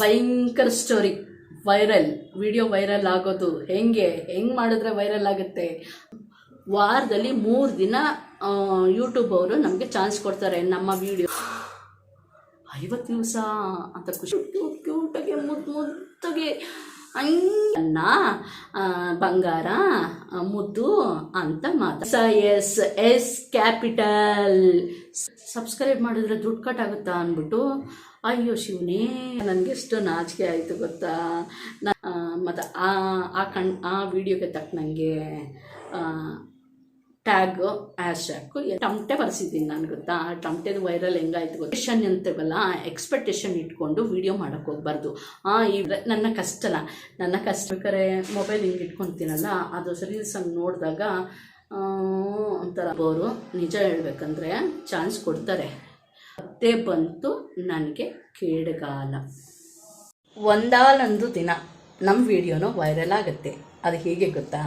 ಭಯಂಕರ story viral video viral ಆಗೋದು. ಹೆಂಗೆ? ಹೆಂಗೆ ಮಾಡಿದ್ರೆ ವೈರಲ್ ಆಗುತ್ತೆ? ವಾರದಲ್ಲಿ ಮೂರು ದಿನ ಯೂಟ್ಯೂಬ್ ಅವರು ನಮಗೆ ಚಾನ್ಸ್ ಕೊಡ್ತಾರೆ ನಮ್ಮ ವಿಡಿಯೋ ಐವತ್ತು ದಿವಸ ಅಂತ ಖುಷಿ. ಕ್ಯೂಟ್ ಕ್ಯೂಟಾಗಿ ಮುದ್ದು ಮುದ್ದಾಗಿ. ಅನ್ನ ಬಂಗಾರ ಮುದ್ದು ಅಂತ ಮಾತಾ ಎಸ್ ಎಸ್ ಕ್ಯಾಪಿಟಲ್. ಸಬ್ಸ್ಕ್ರೈಬ್ ಮಾಡಿದ್ರೆ ದುಡ್ಡು ಕಟ್ಟಾಗುತ್ತಾ ಅಂದ್ಬಿಟ್ಟು ಅಯ್ಯೋ ಶಿವನೇ ನನಗೆ ಎಷ್ಟು ನಾಚಿಕೆ ಆಯಿತು ಗೊತ್ತಾ? ನಾ ಮತ್ತು ಆ ಆ ಕಣ್, ಆ ವಿಡಿಯೋಗೆ ತಕ್ಕನಂಗೆ ಟ್ಯಾಗು ಆ್ಯಶ್ ಟ್ಯಾಗು ಟಮಟೆ ಬರೆಸಿದ್ದೀನಿ ನಾನು ಗೊತ್ತಾ? ಆ ಟಮಟೆದು ವೈರಲ್ ಹೆಂಗಾಯ್ತು ಗೊತ್ತಾ? ಅಂತೀವಲ್ಲ ಎಕ್ಸ್ಪೆಕ್ಟೇಷನ್ ಇಟ್ಕೊಂಡು ವಿಡಿಯೋ ಮಾಡೋಕ್ಕೆ ಹೋಗ್ಬಾರ್ದು. ಆ, ಈ ನನ್ನ ಕಷ್ಟನ ನನ್ನ ಕಷ್ಟ ಬೇಕಾದ್ರೆ ಮೊಬೈಲ್ ಹಿಂಗೆ ಇಟ್ಕೊತೀನಲ್ಲ, ಅದು ರೀಲ್ಸ್ ಹಂಗೆ ನೋಡಿದಾಗ ಒಂಥರ ಅವರು ನಿಜ ಹೇಳ್ಬೇಕಂದ್ರೆ ಚಾನ್ಸ್ ಕೊಡ್ತಾರೆ. ಮತ್ತೆ ಬಂತು ನನಗೆ ಕೇಡುಗಾಲ. ಒಂದಾಲೊಂದು ದಿನ ನಮ್ಮ ವಿಡಿಯೋನೂ ವೈರಲ್ ಆಗುತ್ತೆ. ಅದು ಹೇಗೆ ಗೊತ್ತಾ?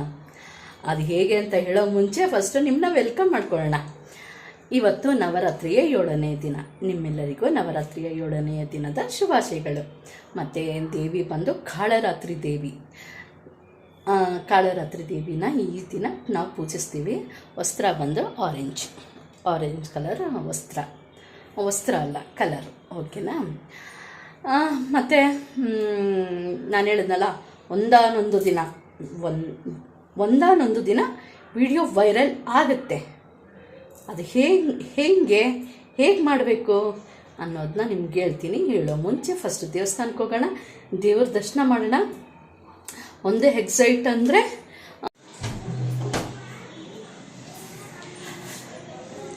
ಅದು ಹೇಗೆ ಅಂತ ಹೇಳೋ ಮುಂಚೆ ಫಸ್ಟು ನಿಮ್ಮನ್ನ ವೆಲ್ಕಮ್ ಮಾಡ್ಕೊಳ್ಳೋಣ. ಇವತ್ತು ನವರಾತ್ರಿಯ ಏಳನೇ ದಿನ. ನಿಮ್ಮೆಲ್ಲರಿಗೂ ನವರಾತ್ರಿಯ ಏಳನೆಯ ದಿನದ ಶುಭಾಶಯಗಳು. ಮತ್ತು ದೇವಿ ಬಂದು ಕಾಳರಾತ್ರಿ ದೇವಿ. ಕಾಳರಾತ್ರಿ ದೇವಿನ ಈ ದಿನ ನಾವು ಪೂಜಿಸ್ತೀವಿ. ವಸ್ತ್ರ ಬಂದು ಆರೆಂಜ್ ಆರೆಂಜ್ ಕಲರ್ ವಸ್ತ್ರ. ವಸ್ತ್ರ ಅಲ್ಲ ಕಲರು ಓಕೆನಾ ಮತ್ತು ನಾನು ಹೇಳಿದ್ನಲ್ಲ, ಒಂದಾನೊಂದು ದಿನ, ಒಂದು, ಒಂದಾನೊಂದು ದಿನ ವಿಡಿಯೋ ವೈರಲ್ ಆಗುತ್ತೆ. ಅದು ಹೇಗೆ ಹೇಗೆ ಹೇಗೆ ಮಾಡಬೇಕು ಅನ್ನೋದನ್ನ ನಿಮ್ಗೆ ಹೇಳ್ತೀನಿ. ಹೇಳೋ ಮುಂಚೆ ಫಸ್ಟ್ ದೇವಸ್ಥಾನಕ್ಕೆ ಹೋಗೋಣ, ದೇವ್ರ ದರ್ಶನ ಮಾಡೋಣ. ಒಂದೇ ಎಕ್ಸೈಟ್ ಅಂದರೆ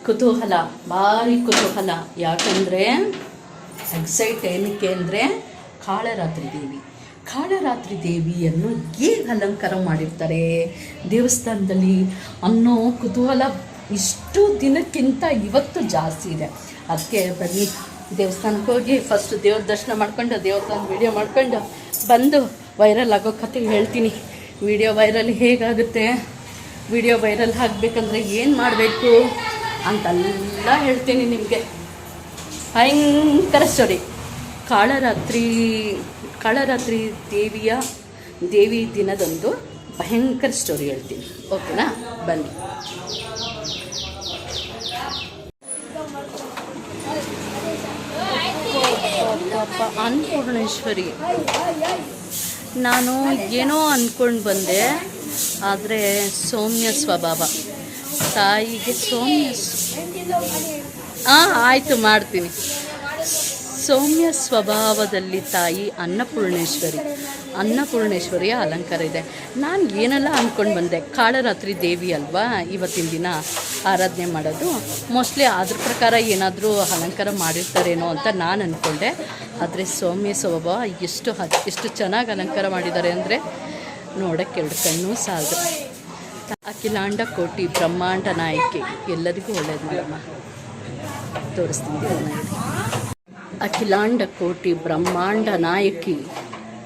ಕುತೂಹಲ, ಭಾರಿ ಕುತೂಹಲ. ಯಾಕಂದರೆ ಎಕ್ಸೈಟ್ ಏನಕ್ಕೆ ಅಂದರೆ ಕಾಳರಾತ್ರಿ ದೇವಿ. ಕಾಳರಾತ್ರಿ ದೇವಿಯನ್ನು ಹೇಗೆ ಅಲಂಕಾರ ಮಾಡಿರ್ತಾರೆ? ದೇವಸ್ಥಾನದಲ್ಲಿ ಅನ್ನೋ ಕುತೂಹಲ ಇಷ್ಟು ದಿನಕ್ಕಿಂತ ಇವತ್ತು ಜಾಸ್ತಿ ಇದೆ. ಅದಕ್ಕೆ ಬನ್ನಿ, ದೇವಸ್ಥಾನಕ್ಕೆ ಹೋಗಿ ಫಸ್ಟ್ ದೇವ್ರ ದರ್ಶನ ಮಾಡ್ಕೊಂಡು ದೇವಸ್ಥಾನ ವೀಡಿಯೋ ಮಾಡ್ಕೊಂಡು ಬಂದು ವೈರಲ್ ಆಗೋ ಕತೆ ಹೇಳ್ತೀನಿ. ವಿಡಿಯೋ ವೈರಲ್ ಹೇಗಾಗುತ್ತೆ? ವಿಡಿಯೋ ವೈರಲ್ ಆಗಬೇಕಂದ್ರೆ ಏನು ಮಾಡಬೇಕು? ಅಂತೆಲ್ಲ ಹೇಳ್ತೀನಿ ನಿಮಗೆ. ಭಯಂಕರ ಸ್ಟೋರಿ ಕಾಳರಾತ್ರಿ ಕಾಳರಾತ್ರಿ ದೇವಿಯ, ದೇವಿ ದಿನದಂದು ಭಯಂಕರ ಸ್ಟೋರಿ ಹೇಳ್ತೀನಿ. ಓಕೆನಾ ಬನ್ನಿ. ಅನ್ನಪೂರ್ಣೇಶ್ವರಿ. ನಾನು ಏನೋ ಅಂದ್ಕೊಂಡು ಬಂದೆ, ಆದರೆ ಸೌಮ್ಯ ಸ್ವಭಾವ. ತಾಯಿಗೆ ಸೌಮ್ಯ ಹಾಂ ಆಯಿತು, ಮಾಡ್ತೀನಿ. ಸೌಮ್ಯ ಸ್ವಭಾವದಲ್ಲಿ ತಾಯಿ ಅನ್ನಪೂರ್ಣೇಶ್ವರಿ. ಅನ್ನಪೂರ್ಣೇಶ್ವರಿಯ ಅಲಂಕಾರ ಇದೆ. ನಾನು ಏನೆಲ್ಲ ಅಂದ್ಕೊಂಡು ಬಂದೆ, ಕಾಳರಾತ್ರಿ ದೇವಿ ಅಲ್ವಾ, ಇವತ್ತಿನ ದಿನ ಆರಾಧನೆ ಮಾಡೋದು. ಮೋಸ್ಟ್ಲಿ ಅದ್ರ ಪ್ರಕಾರ ಏನಾದರೂ ಅಲಂಕಾರ ಮಾಡಿರ್ತಾರೇನೋ ಅಂತ ನಾನು ಅಂದ್ಕೊಂಡೆ ಆದರೆ ಸೌಮ್ಯ ಸ್ವಭಾವ ಎಷ್ಟು ಎಷ್ಟು ಚೆನ್ನಾಗಿ ಅಲಂಕಾರ ಮಾಡಿದ್ದಾರೆ ಅಂದರೆ ನೋಡೋಕ್ಕೆ ಎರಡು ಕಣ್ಣು ಸಾಲದು. ಅಖಿಲಾಂಡ ಕೋಟಿ ಬ್ರಹ್ಮಾಂಡ ನಾಯಕಿ. ಎಲ್ಲರಿಗೂ ಒಳ್ಳೆಯದು ಅಮ್ಮ ತೋರಿಸ್ತೀನಿ ಅಖಿಲಾಂಡ ಕೋಟಿ ಬ್ರಹ್ಮಾಂಡ ನಾಯಕಿ.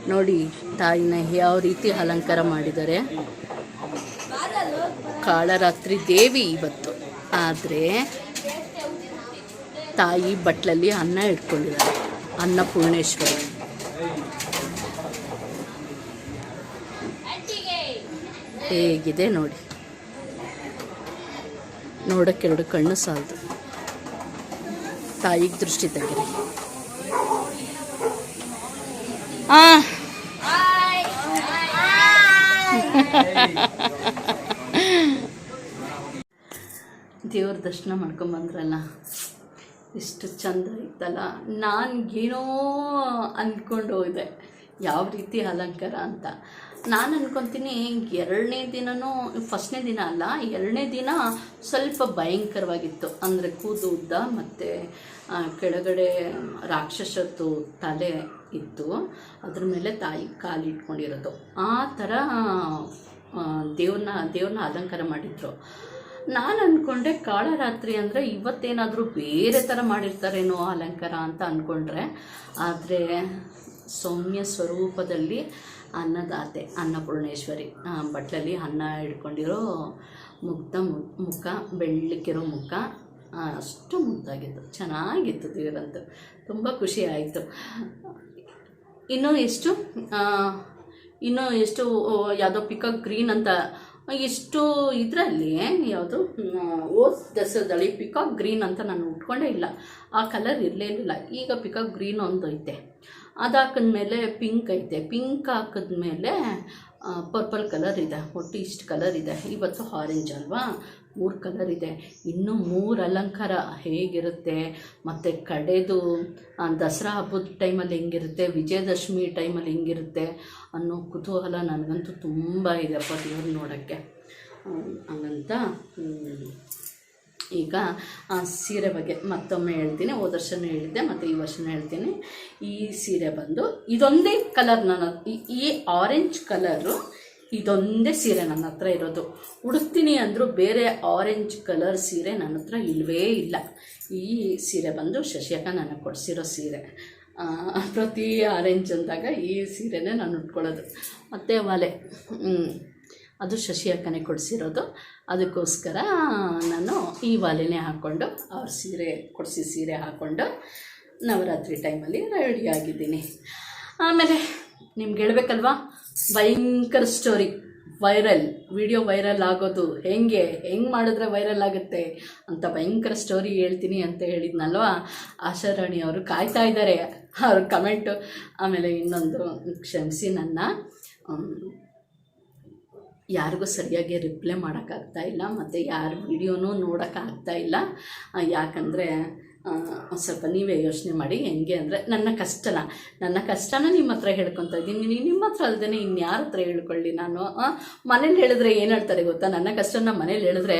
ನೋಡಿ, ತಾಯಿನ ಯಾವ ರೀತಿ ಅಲಂಕಾರ ಮಾಡಿದ್ದಾರೆ. ಕಾಳರಾತ್ರಿ ದೇವಿ ಇವತ್ತು. ಆದರೆ, ತಾಯಿ ಬಟ್ಲಲ್ಲಿ ಅನ್ನ ಇಟ್ಕೊಂಡಿದ್ದಾರೆ. ಅನ್ನಪೂರ್ಣೇಶ್ವರಿ ಹೇಗಿದೆ ನೋಡಿ. ನೋಡಕ್ಕೆರಡು ಕಣ್ಣು ಸಾಲದು. ತಾಯಿಗೆ ದೃಷ್ಟಿ ತೆಗಿರಿ ದೇವ್ರ ದರ್ಶನ ಮಾಡ್ಕೊಂಬಂದ್ರಲ್ಲ ಇಷ್ಟು ಚಂದ ಇತ್ತಲ್ಲ. ನಾನು ಏನೋ ಅಂದ್ಕೊಂಡು ಹೋದೆ, ಯಾವ ರೀತಿ ಅಲಂಕಾರ ಅಂತ. ನಾನು ಅನ್ಕೊತೀನಿ, ಎರಡನೇ ದಿನನೂ, ಫಸ್ಟ್ನೇ ದಿನ ಅಲ್ಲ, ಎರಡನೇ ದಿನ ಸ್ವಲ್ಪ ಭಯಂಕರವಾಗಿತ್ತು. ಅಂದರೆ ಕೂದು ಉದ್ದ, ಮತ್ತು ಕೆಳಗಡೆ ರಾಕ್ಷಸದ್ದು ತಲೆ ಇತ್ತು. ಅದ್ರ ಮೇಲೆ ತಾಯಿ ಕಾಲು ಇಟ್ಕೊಂಡಿರೋದು. ಆ ಥರ ದೇವ್ರನ್ನ ದೇವ್ರನ್ನ ಅಲಂಕಾರ ಮಾಡಿದ್ರು. ನಾನು ಅಂದ್ಕೊಂಡೆ ಕಾಳರಾತ್ರಿ ಅಂದರೆ ಇವತ್ತೇನಾದರೂ ಬೇರೆ ಥರ ಮಾಡಿರ್ತಾರೇನೋ ಅಲಂಕಾರ ಅಂತ ಅಂದ್ಕೊಂಡ್ರೆ ಆದರೆ ಸೌಮ್ಯ ಸ್ವರೂಪದಲ್ಲಿ ಅನ್ನದಾತೆ, ಅನ್ನಪೂರ್ಣೇಶ್ವರಿ. ಬಟ್ಟಲಲ್ಲಿ ಅನ್ನ ಹಿಡ್ಕೊಂಡಿರೋ ಮುಗ್ಧ ಮುಖ, ಬೆಳ್ಳಿಕ್ಕಿರೋ ಮುಖ ಅಷ್ಟು ಮುದ್ದಾಗಿತ್ತು. ಚೆನ್ನಾಗಿತ್ತು ದೇವರಂತೂ. ತುಂಬ ಖುಷಿ ಆಯಿತು. ಇನ್ನೂ ಎಷ್ಟು? ಇನ್ನೂ ಎಷ್ಟು ಯಾವುದೋ ಪಿಕಾಕ್ ಗ್ರೀನ್ ಅಂತ, ಇಷ್ಟು ಇದರಲ್ಲಿ ಯಾವುದು? ಓಸ್ ದಸರದಲ್ಲಿ ಪಿಕಾಕ್ ಗ್ರೀನ್ ಅಂತ ನಾನು ಉಟ್ಕೊಂಡೇ ಇಲ್ಲ. ಆ ಕಲರ್ ಇರಲೇ ಇಲ್ಲ ಈಗ ಪಿಕಾಕ್ ಗ್ರೀನ್ ಒಂದು ಐತೆ ಅದು ಹಾಕಿದ್ಮೇಲೆ ಪಿಂಕ್ ಐತೆ. ಪಿಂಕ್ ಹಾಕಿದ್ಮೇಲೆ ಪರ್ಪಲ್ ಕಲರ್ ಇದೆ. ಒಟ್ಟು ಇಷ್ಟು ಕಲರ್ ಇದೆ. ಇವತ್ತು ಆರೆಂಜ್ ಅಲ್ವಾ? ಮೂರು ಕಲರ್ ಇದೆ. ಇನ್ನೂ ಮೂರು ಅಲಂಕಾರ ಹೇಗಿರುತ್ತೆ? ಮತ್ತು ಕಡೆದು ದಸರಾ ಹಬ್ಬದ ಟೈಮಲ್ಲಿ ಹೆಂಗಿರುತ್ತೆ? ವಿಜಯದಶಮಿ ಟೈಮಲ್ಲಿ ಹೆಂಗಿರುತ್ತೆ? ಅನ್ನೋ ಕುತೂಹಲ ನನಗಂತೂ ತುಂಬ ಇದೆಪ್ಪ ದೇವ್ರು ನೋಡೋಕ್ಕೆ. ಹಂಗಂತ ಈಗ ಸೀರೆ ಬಗ್ಗೆ ಮತ್ತೊಮ್ಮೆ ಹೇಳ್ತೀನಿ. ಹೋದ ವರ್ಷನೂ ಹೇಳಿದ್ದೆ, ಮತ್ತು ಈ ವರ್ಷನೂ ಹೇಳ್ತೀನಿ. ಈ ಸೀರೆ ಬಂದು ಇದೊಂದೇ ಕಲರ್ ನನ್ನ, ಈ- ಆರೆಂಜ್ ಕಲರು ಇದೊಂದೇ ಸೀರೆ ನನ್ನ ಹತ್ರ ಇರೋದು. ಉಡುತ್ತೀನಿ ಅಂದರೂ ಬೇರೆ ಆರೆಂಜ್ ಕಲರ್ ಸೀರೆ ನನ್ನ ಹತ್ರ ಇಲ್ಲವೇ ಇಲ್ಲ. ಈ ಸೀರೆ ಬಂದು ಶಶಿಯಕ್ಕ ನನಗೆ ಕೊಡಿಸಿರೋ ಸೀರೆ. ಪ್ರತಿ ಆರೆಂಜ್ ಅಂದಾಗ ಈ ಸೀರೆನೇ ನಾನು ಉಟ್ಕೊಳ್ಳೋದು. ಮತ್ತು ಒಲೆ ಅದು ಶಶಿ ಅಕ್ಕನೇ ಕೊಡಿಸಿರೋದು. ಅದಕ್ಕೋಸ್ಕರ ನಾನು ಈ ವಾಲೆನೇ ಹಾಕ್ಕೊಂಡು ಅವ್ರ ಸೀರೆ, ಕೊಡಿಸಿ ಸೀರೆ ಹಾಕ್ಕೊಂಡು ನವರಾತ್ರಿ ಟೈಮಲ್ಲಿ ರೆಡಿಯಾಗಿದ್ದೀನಿ ಆಮೇಲೆ ನಿಮ್ಗೆ ಹೇಳಬೇಕಲ್ವಾ? ಭಯಂಕರ ಸ್ಟೋರಿ ವೈರಲ್ ವಿಡಿಯೋ ವೈರಲ್ ಆಗೋದು. ಹೆಂಗೆ? ಹೆಂಗೆ ಮಾಡಿದ್ರೆ ವೈರಲ್ ಆಗುತ್ತೆ? ಅಂತ ಭಯಂಕರ ಸ್ಟೋರಿ ಹೇಳ್ತೀನಿ ಅಂತ ಹೇಳಿದ್ನಲ್ವಾ? ಆಶಾರಾಣಿ ಅವರು ಕಾಯ್ತಾ ಇದ್ದಾರೆ. ಅವ್ರ ಕಮೆಂಟು ಆಮೇಲೆ ಇನ್ನೊಂದು ಕ್ಷಮಿಸಿ ನನ್ನ ಯಾರಿಗೂ ಸರಿಯಾಗಿ ರಿಪ್ಲೈ ಮಾಡೋಕ್ಕಾಗ್ತಾ ಇಲ್ಲ ಮತ್ತು ಯಾರ ವಿಡಿಯೋನೂ ನೋಡೋಕ್ಕಾಗ್ತಾ ಇಲ್ಲ. ಯಾಕಂದರೆ ಒಂದು ಸ್ವಲ್ಪ ನೀವೇ ಯೋಚನೆ ಮಾಡಿ, ಹೆಂಗೆ ಅಂದರೆ ನನ್ನ ಕಷ್ಟನ ನನ್ನ ಕಷ್ಟನ ನಿಮ್ಮ ಹತ್ರ ಹೇಳ್ಕೊತಾ ಇದ್ದೀನಿ. ನೀವು ನಿಮ್ಮ ಹತ್ರ ಅಲ್ಲದೇ ಇನ್ಯಾರ ಹತ್ರ ಹೇಳ್ಕೊಳ್ಳಿ ನಾನು ಮನೇಲಿ ಹೇಳಿದ್ರೆ ಏನು ಹೇಳ್ತಾರೆ ಗೊತ್ತಾ? ನನ್ನ ಕಷ್ಟನ ಮನೇಲಿ ಹೇಳಿದ್ರೆ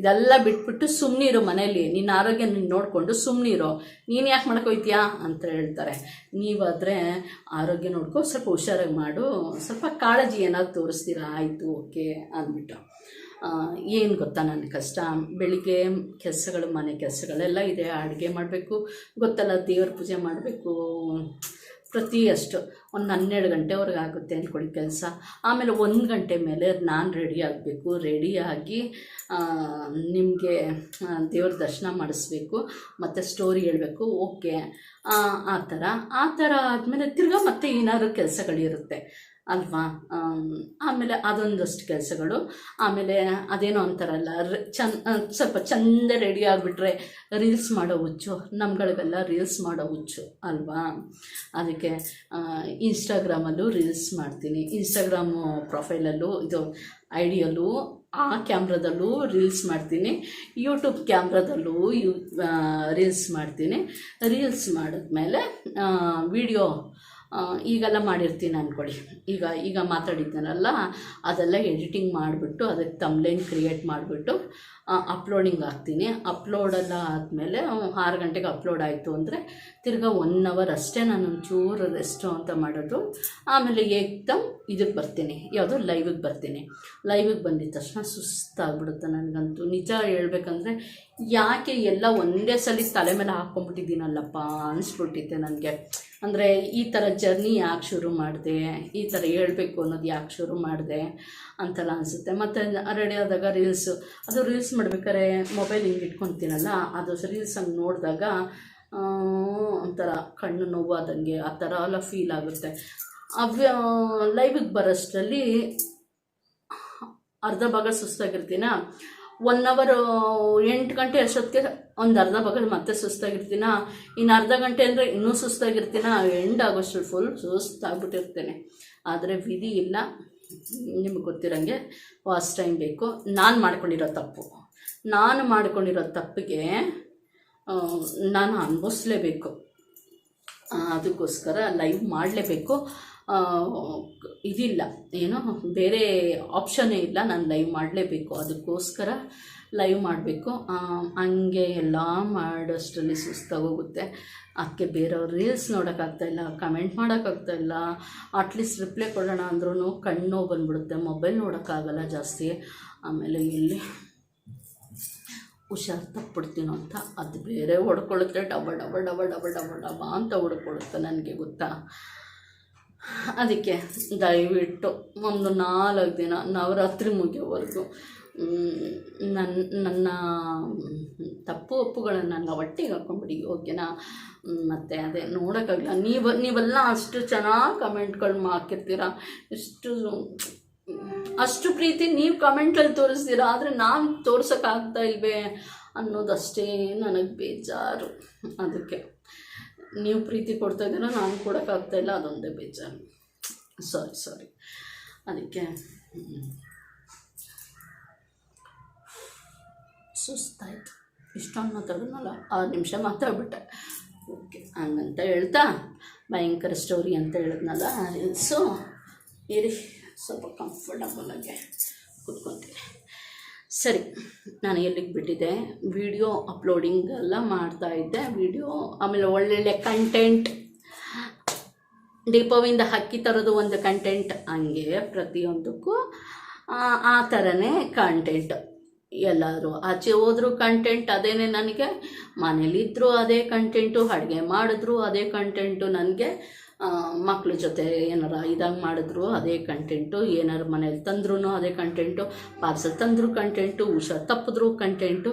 ಇದೆಲ್ಲ ಬಿಟ್ಬಿಟ್ಟು ಸುಮ್ಮನಿರು ಮನೇಲಿ. ನಿನ್ನ ಆರೋಗ್ಯ ನೋಡಿಕೊಂಡು ಸುಮ್ಮನಿರು ನೀನು ಯಾಕೆ ಮಾಡ್ಕೊಯ್ತೀಯಾ ಅಂತ ಹೇಳ್ತಾರೆ. ನೀವಾದರೆ ಆರೋಗ್ಯ ನೋಡ್ಕೊ, ಸ್ವಲ್ಪ ಹುಷಾರಾಗಿ ಮಾಡು, ಸ್ವಲ್ಪ ಕಾಳಜಿ ಏನಾದ್ರು ತೋರಿಸ್ತೀರಾ? ಆಯಿತು, ಓಕೆ ಅಂದ್ಬಿಟ್ಟು. ಏನು ಗೊತ್ತಾ ನನ್ನ ಕಷ್ಟ? ಬೆಳಿಗ್ಗೆ ಕೆಲಸಗಳು, ಮನೆ ಕೆಲಸಗಳೆಲ್ಲ ಇದೆ, ಅಡುಗೆ ಮಾಡಬೇಕು. ಗೊತ್ತಲ್ಲ, ದೇವ್ರ ಪೂಜೆ ಮಾಡಬೇಕು. ಪ್ರತಿ ಅಷ್ಟು ಒಂದು ಹನ್ನೆರಡು ಗಂಟೆವರೆಗೆ ಆಗುತ್ತೆ ಅಂದ್ಕೊಳ್ಳಿ ಕೆಲಸ. ಆಮೇಲೆ ಒಂದು ಗಂಟೆ ಮೇಲೆ ನಾನು ರೆಡಿ ಆಗಬೇಕು. ರೆಡಿಯಾಗಿ ನಿಮಗೆ ದೇವ್ರ ದರ್ಶನ ಮಾಡಿಸ್ಬೇಕು. ಮತ್ತು ಸ್ಟೋರಿ ಹೇಳಬೇಕು. ಓಕೆ ಆ ಥರ. ಆ ಥರ ಆದಮೇಲೆ ತಿರ್ಗಾ ಮತ್ತೆ ಏನಾದರೂ ಕೆಲಸಗಳಿರುತ್ತೆ. ಅಲ್ವಾ? ಆಮೇಲೆ ಅದೊಂದಷ್ಟು ಕೆಲಸಗಳು. ಆಮೇಲೆ ಅದೇನೋ ಅಂತಾರಲ್ಲ ಚನ್ ಸ್ವಲ್ಪ ಚಂದ ರೆಡಿ ಆಗಿಬಿಟ್ರೆ ರೀಲ್ಸ್ ಮಾಡೋ ಹುಚ್ಚು, ನಮ್ಗಳಿಗೆಲ್ಲ ರೀಲ್ಸ್ ಮಾಡೋ ಹುಚ್ಚು, ಅಲ್ವಾ? ಅದಕ್ಕೆ ಇನ್ಸ್ಟಾಗ್ರಾಮಲ್ಲೂ ರೀಲ್ಸ್ ಮಾಡ್ತೀನಿ. ಇನ್ಸ್ಟಾಗ್ರಾಮು ಪ್ರೊಫೈಲಲ್ಲೂ ಇದು ಐಡಿಯಲ್ಲೂ ಆ ಕ್ಯಾಮ್ರಾದಲ್ಲೂ ರೀಲ್ಸ್ ಮಾಡ್ತೀನಿ. ಯೂಟ್ಯೂಬ್ ಕ್ಯಾಮ್ರಾದಲ್ಲೂ ಯೂ ರೀಲ್ಸ್ ಮಾಡ್ತೀನಿ. ರೀಲ್ಸ್ ಮಾಡಿದ್ಮೇಲೆ ವಿಡಿಯೋ ಈಗೆಲ್ಲ ಮಾಡಿರ್ತೀನಿ ಅಂದ್ಕೊಳ್ಳಿ ಈಗ ಈಗ ಮಾತಾಡಿದ್ದೀನಲ್ಲ ಅದೆಲ್ಲ ಎಡಿಟಿಂಗ್ ಮಾಡಿಬಿಟ್ಟು, ಅದಕ್ಕೆ ತಮ್ಲೈನ್ ಕ್ರಿಯೇಟ್ ಮಾಡಿಬಿಟ್ಟು ಅಪ್ಲೋಡಿಂಗ್ ಹಾಕ್ತೀನಿ. ಅಪ್ಲೋಡೆಲ್ಲ ಆದಮೇಲೆ ಆರು ಗಂಟೆಗೆ ಅಪ್ಲೋಡ್ ಆಯಿತು ಅಂದರೆ ತಿರ್ಗಾ ಒನ್ ಅವರ್ ಅಷ್ಟೇ ನಾನು ಒಂಚೂರು ರೆಸ್ಟು ಅಂತ ಮಾಡೋದು. ಆಮೇಲೆ ಏಕ್ದಮ್ ಇದಕ್ಕೆ ಬರ್ತೀನಿ. ಯಾವುದೋ ಲೈವಿಗೆ ಬರ್ತೀನಿ. ಲೈವಿಗೆ ಬಂದಿದ್ದ ತಕ್ಷಣ ಸುಸ್ತಾಗ್ಬಿಡುತ್ತೆ ನನಗಂತೂ. ನಿಜ ಹೇಳ್ಬೇಕಂದ್ರೆ ಯಾಕೆ ಎಲ್ಲ ಒಂದೇ ಸಲ ತಲೆ ಮೇಲೆ ಹಾಕ್ಕೊಂಬಿಟ್ಟಿದ್ದೀನಲ್ಲಪ್ಪ ಅನಿಸ್ಬಿಟ್ಟಿದ್ದೆ ನನಗೆ. ಅಂದರೆ ಈ ಥರ ಜರ್ನಿ ಯಾಕೆ ಶುರು ಮಾಡಿದೆ? ಈ ಥರ ಹೇಳಬೇಕು ಅನ್ನೋದು ಯಾಕೆ ಶುರು ಮಾಡಿದೆ? ಅಂತೆಲ್ಲ ಅನಿಸುತ್ತೆ. ಮತ್ತು ರೆಡಿ ಆದಾಗ ರೀಲ್ಸು ಅದು ರೀಲ್ಸ್ ಮಾಡ್ಬೇಕಾದ್ರೆ ಮೊಬೈಲ್ ಹಿಂಗೆ ಇಟ್ಕೊತೀನಲ್ಲ, ಅದು ರೀಲ್ಸ್ ಹಂಗೆ ನೋಡಿದಾಗ ಒಂಥರ ಕಣ್ಣು ನೋವಾದಂಗೆ ಆ ಥರ ಎಲ್ಲ ಫೀಲ್ ಆಗುತ್ತೆ. ಅವ್ಯ ಲೈವಿಗೆ ಬರೋಷ್ಟರಲ್ಲಿ ಅರ್ಧ ಭಾಗ ಸುಸ್ತಾಗಿರ್ತೀನ? ಒನ್ ಅವರ್ ಎಂಟು ಗಂಟೆ ಅಷ್ಟೊತ್ತಿಗೆ ಒಂದು ಅರ್ಧ ಭಾಗ ಮತ್ತೆ ಸುಸ್ತಾಗಿರ್ತೀನ. ಇನ್ನು ಅರ್ಧ ಗಂಟೆ ಅಂದರೆ ಇನ್ನೂ ಸುಸ್ತಾಗಿರ್ತೀನ. ಎಂಡ್ ಆಗೋಷ್ಟು ಫುಲ್ ಸುಸ್ತಾಗ್ಬಿಟ್ಟಿರ್ತೇನೆ. ಆದರೆ ವಿಧಿ ಇಲ್ಲ. ನಿಮ್ಗೆ ಗೊತ್ತಿರೋಂಗೆ ಫಾಸ್ಟ್ ಟೈಮ್ ಬೇಕು. ನಾನು ಮಾಡ್ಕೊಂಡಿರೋ ತಪ್ಪು. ನಾನು ಮಾಡ್ಕೊಂಡಿರೋ ತಪ್ಪಿಗೆ ನಾನು ಅನುಭವಿಸ್ಲೇಬೇಕು. ಅದಕ್ಕೋಸ್ಕರ ಲೈವ್ ಮಾಡಲೇಬೇಕು. ಇದಿಲ್ಲ. ಏನೋ ಬೇರೆ ಆಪ್ಷನ್ನೇ ಇಲ್ಲ. ನಾನು ಲೈವ್ ಮಾಡಲೇಬೇಕು. ಅದಕ್ಕೋಸ್ಕರ ಲೈವ್ ಮಾಡಬೇಕು. ಹಂಗೆ ಎಲ್ಲ ಮಾಡೋಷ್ಟರಲ್ಲಿ ಸುಸ್ತಾಗೋಗುತ್ತೆ ಅದಕ್ಕೆ ಬೇರೆಯವ್ರ ರೀಲ್ಸ್ ನೋಡೋಕ್ಕಾಗ್ತಾಯಿಲ್ಲ ಕಮೆಂಟ್ ಮಾಡೋಕ್ಕಾಗ್ತಾಯಿಲ್ಲ ಅಟ್ಲೀಸ್ಟ್ ರಿಪ್ಲೈ ಕೊಡೋಣ ಅಂದ್ರೂ ಕಣ್ಣು ಬಂದುಬಿಡುತ್ತೆ ಮೊಬೈಲ್ ನೋಡೋಕ್ಕಾಗಲ್ಲ ಜಾಸ್ತಿ. ಆಮೇಲೆ ಇಲ್ಲಿ ಹುಷಾರು ತಪ್ಪಿಡ್ತೀನೋ ಅಂತ, ಅದು ಬೇರೆ ಹೊಡ್ಕೊಳ್ಳುತ್ತೆ ಡಬ ಡಬ ಡಬ ಡಬ ಡಬ ಡಬ ಅಂತ ಹೊಡ್ಕೊಳ್ಳುತ್ತೆ ನನಗೆ ಗೊತ್ತಾ? ಅದಕ್ಕೆ ದಯವಿಟ್ಟು ಒಂದು ನಾಲ್ಕು ದಿನ ನವರಾತ್ರಿ ಮುಗಿಯೋವರೆಗೂ. ನನ್ನ ನನ್ನ ತಪ್ಪು ಒಪ್ಪುಗಳನ್ನು ನನ್ನ ಒಟ್ಟಿಗೆ ಹಾಕೊಂಬಿಡಿ ಓಕೆನಾ? ಮತ್ತು ಅದೇ ನೋಡೋಕ್ಕಾಗಲ್ಲ. ನೀವು, ನೀವೆಲ್ಲ ಅಷ್ಟು ಚೆನ್ನಾಗಿ ಕಮೆಂಟ್ಗಳನ್ನ ಹಾಕಿರ್ತೀರ? ಎಷ್ಟು ಅಷ್ಟು ಪ್ರೀತಿ ನೀವು ಕಮೆಂಟಲ್ಲಿ ತೋರಿಸ್ತೀರ? ಆದರೆ ನಾನು ತೋರ್ಸೋಕ್ಕಾಗ್ತಾ ಇಲ್ವೇ ಅನ್ನೋದಷ್ಟೇ ನನಗೆ ಬೇಜಾರು. ಅದಕ್ಕೆ ನೀವು ಪ್ರೀತಿ ಕೊಡ್ತಾ ಇದ್ದೀರ, ನಾನು ಕೊಡೋಕ್ಕಾಗ್ತಾ ಇಲ್ಲ, ಅದೊಂದೇ ಬೇಜಾರು. ಸಾರಿ ಸಾರಿ ಅದಕ್ಕೆ ಸುಸ್ತಾಯ್ತು ಇಷ್ಟೊಂದು ಮಾತಾಡಿದ್ನಲ್ಲ ಆರು ನಿಮಿಷ ಮಾತಾಡ್ಬಿಟ್ಟೆ. ಓಕೆ ಹಂಗಂತ ಹೇಳ್ತಾ ಭಯಂಕರ ಸ್ಟೋರಿ ಅಂತ ಹೇಳಿದ್ನಲ್ಲ. ಸೊ ಇರಿ ಸ್ವಲ್ಪ ಕಂಫರ್ಟಬಲ್ ಆಗಿ ಕೂತ್ಕೊತೀನಿ. ಸರಿ ನಾನು ಎಲ್ಲಿಗೆ ಬಿಟ್ಟಿದ್ದೆ? ವಿಡಿಯೋ ಅಪ್ಲೋಡಿಂಗ್ ಎಲ್ಲ ಮಾಡ್ತಾ ಇದ್ದೆ. ವಿಡಿಯೋ ಆಮೇಲೆ ಒಳ್ಳೊಳ್ಳೆ ಕಂಟೆಂಟ್ ಡಿಪೋವಿಂದ ಹಕ್ಕಿ ತರೋದು ಒಂದು ಕಂಟೆಂಟ್ ಹಂಗೆ ಪ್ರತಿಯೊಂದಕ್ಕೂ ಆ, ಆ ಥರನೇ ಕಂಟೆಂಟ್ ಎಲ್ಲರೂ ಆಚೆ ಹೋದ್ರು ಕಂಟೆಂಟ್ ಅದೇನೆ ನನಗೆ ಮನೇಲಿದ್ದರೂ ಅದೇ ಕಂಟೆಂಟು ಅಡುಗೆ ಮಾಡಿದ್ರು ಅದೇ ಕಂಟೆಂಟು ನನಗೆ ಮಕ್ಳ ಜೊತೆ ಏನಾರ ಇದಾಗಿ ಮಾಡಿದ್ರು ಅದೇ ಕಂಟೆಂಟು ಏನಾರು ಮನೇಲಿ ತಂದ್ರೂ ಅದೇ ಕಂಟೆಂಟು ಪಾರ್ಸಲ್ ತಂದ್ರೂ ಕಂಟೆಂಟು ಹುಷಾರು ತಪ್ಪಿದ್ರು ಕಂಟೆಂಟು